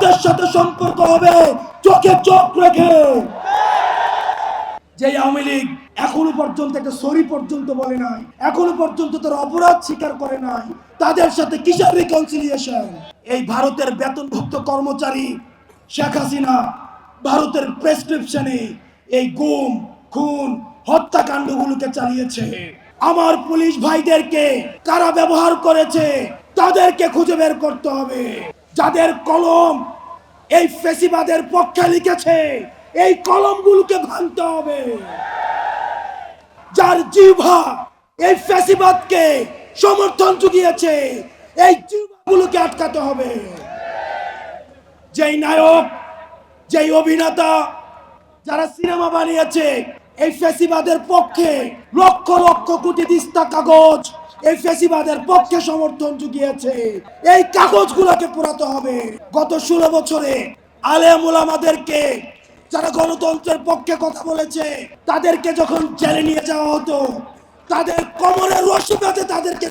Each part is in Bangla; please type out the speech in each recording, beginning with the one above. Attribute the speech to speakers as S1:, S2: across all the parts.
S1: ভারতের সাথে সম্পর্ক হবে। চোখে চোখ রেখে। যে আওয়ামী লীগ এখনও পর্যন্ত একটা সরি পর্যন্ত বলে নাই, এখনও পর্যন্ত তার অপরাধ স্বীকার করে নাই, তাদের সাথে কিসের রিকনসিলিয়েশন এই ভারতের বেতনভুক্ত কর্মচারী শেখ হাসিনা, ভারতের প্রেসক্রিপশনে এই গুম, খুন, হত্যাকাণ্ডগুলোকে চালিয়েছে। আমার পুলিশ ভাইদেরকে কারা ব্যবহার করেছে, তাদেরকে খুঁজে বের করতে হবে। যাদের কলম এই ফেসিবাদের পক্ষে লিখেছে, এই কলমগুলোকে ভাঙতে হবে। যার জিহ্বা এই ফ্যাসিবাদকে সমর্থন জুগিয়েছে এই জিহ্বাগুলোকে আটকাতে হবে। যেই নায়ক, যেই অভিনেতা যারা সিনেমা বানিয়েছে, এই ফ্যাসিবাদের পক্ষে লক্ষ লক্ষ কোটি দিস্তা কাগজ এই ফ্যাসিবাদের পক্ষে সমর্থন জুগিয়েছে। এই কাগজগুলোকে পোড়াতে হবে। গত ষোলো বছরে আলেম ওলামাদেরকে যারা গণতন্ত্রের পক্ষে কথা বলেছে, তাদেরকে যখন জেলে নিয়ে যাওয়া হতো, তাদের কোমরে রশি বেঁধে তাদেরকে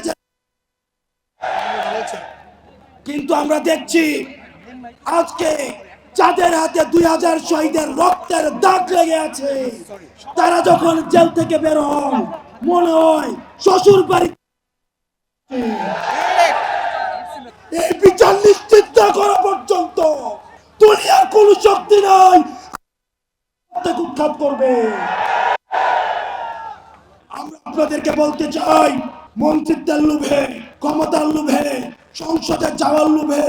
S1: কিন্তু আমরা দেখছি, আজকে যাদের হাতে দুই হাজার শহীদের রক্তের দাগ লেগে আছে, তারা যখন জেল থেকে বের হন, মনে হয় শ্বশুর বাড়ি এই বিচার নিশ্চিত না করা পর্যন্ত। দুনিয়ার কোন শক্তি নাই। উৎখাত করবে। আমরা আপনাদেরকে বলতে চাই, মন্ত্রিত্বের লোভে, ক্ষমতার লোভে সংসদে যাওয়ার লোভে,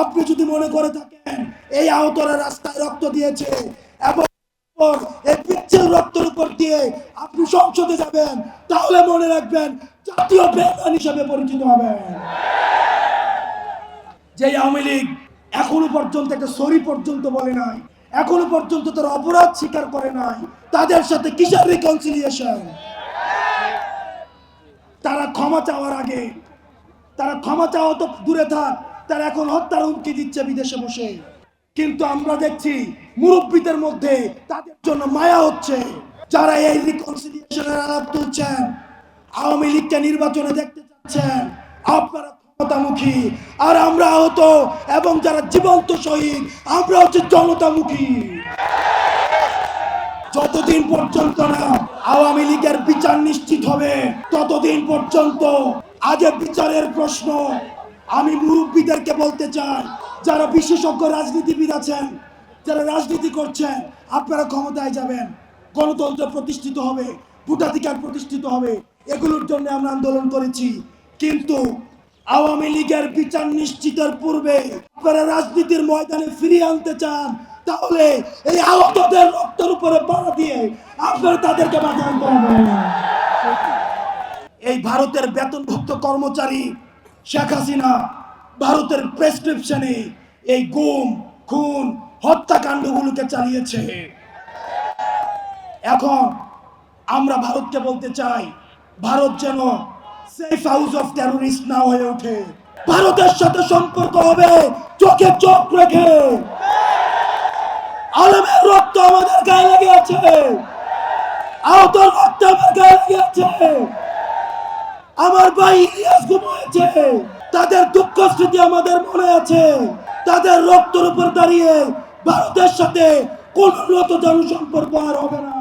S1: আপনি যদি মনে করে থাকেন, এই আহতরা রাস্তায় রক্ত দিয়েছে, এবং পিচ্ছিল রক্তের উপর দিয়ে আপনি সংসদে যাবেন, তাহলে মনে রাখবেন জাতীয় বেমান হিসাবে পরিচিত হবেন যে আওয়ামী লীগ এখনও পর্যন্ত একটা সরি পর্যন্ত বলে নাই, এখনও পর্যন্ত তার অপরাধ স্বীকার করে নাই, তাদের সাথে কিসের রিকনসিলিয়েশন তারা ক্ষমা চাওয়ার আগে, তারা ক্ষমা চাওয়া তো দূরে থাক, তারা এখন হত্যার হুমকি দিচ্ছে বিদেশে বসে। কিন্তু আমরা দেখছি মুরব্বীদের মধ্যে তাদের জন্য মায়া হচ্ছে। যারা এই রিকনসিলিয়েশনের আলাপ তুলছেন, আওয়ামী লীগকে নির্বাচনে দেখতে চাচ্ছেন আপনারা ক্ষমতামুখী। আর আমরা আহত এবং যারা জীবন্ত শহীদ, আমরা হচ্ছে জনতামুখী। যতদিন পর্যন্ত না আওয়ামী লীগের বিচার নিশ্চিত হবে, ততদিন পর্যন্ত আগে বিচারের প্রশ্ন আমি মুরব্বীদেরকে বলতে চাই যারা বিশেষজ্ঞ রাজনীতিবিদ আছেন, যারা রাজনীতি করছেন, আপনারা ক্ষমতায় যাবেন। গণতন্ত্র প্রতিষ্ঠিত হবে, ভোটাধিকার প্রতিষ্ঠিত হবে। এগুলোর জন্য আমরা আন্দোলন করেছি। কিন্তু আওয়ামী লীগের বিচার নিশ্চিতের পূর্বে আপনারা রাজনীতির ময়দানে ফিরিয়ে আনতে চান, তাহলে এই আহতদের রক্তের উপরে পাড়া দিয়ে আপনারা তাদেরকে বাঁচান হবে এই ভারতের বেতনভুক্ত কর্মচারী শেখ হাসিনা ভারতের প্রেসক্রিপশনে এই গুম, খুন, হত্যাকাণ্ডগুলোকে চালিয়েছে। এখন আমরা ভারতকে বলতে চাই, ভারত যেন সেফ হাউস অফ টেরোরিস্ট না হয়ে ওঠে। ভারতের সাথে সম্পর্ক হবে চোখে চোখ রেখে। আলমের রক্ত আমাদের গায়ে লেগে আছে। আহত রক্ত আমার গায়ে লেগে আছে। আমার ভাই ইলিয়াস ঘুমিয়েছে তাদের দুঃখ স্মৃতি আমাদের মনে আছে। তাদের রক্তের উপর দাঁড়িয়ে ভারতের সাথে কোন রত জনসম্পর্ক আর হবে না।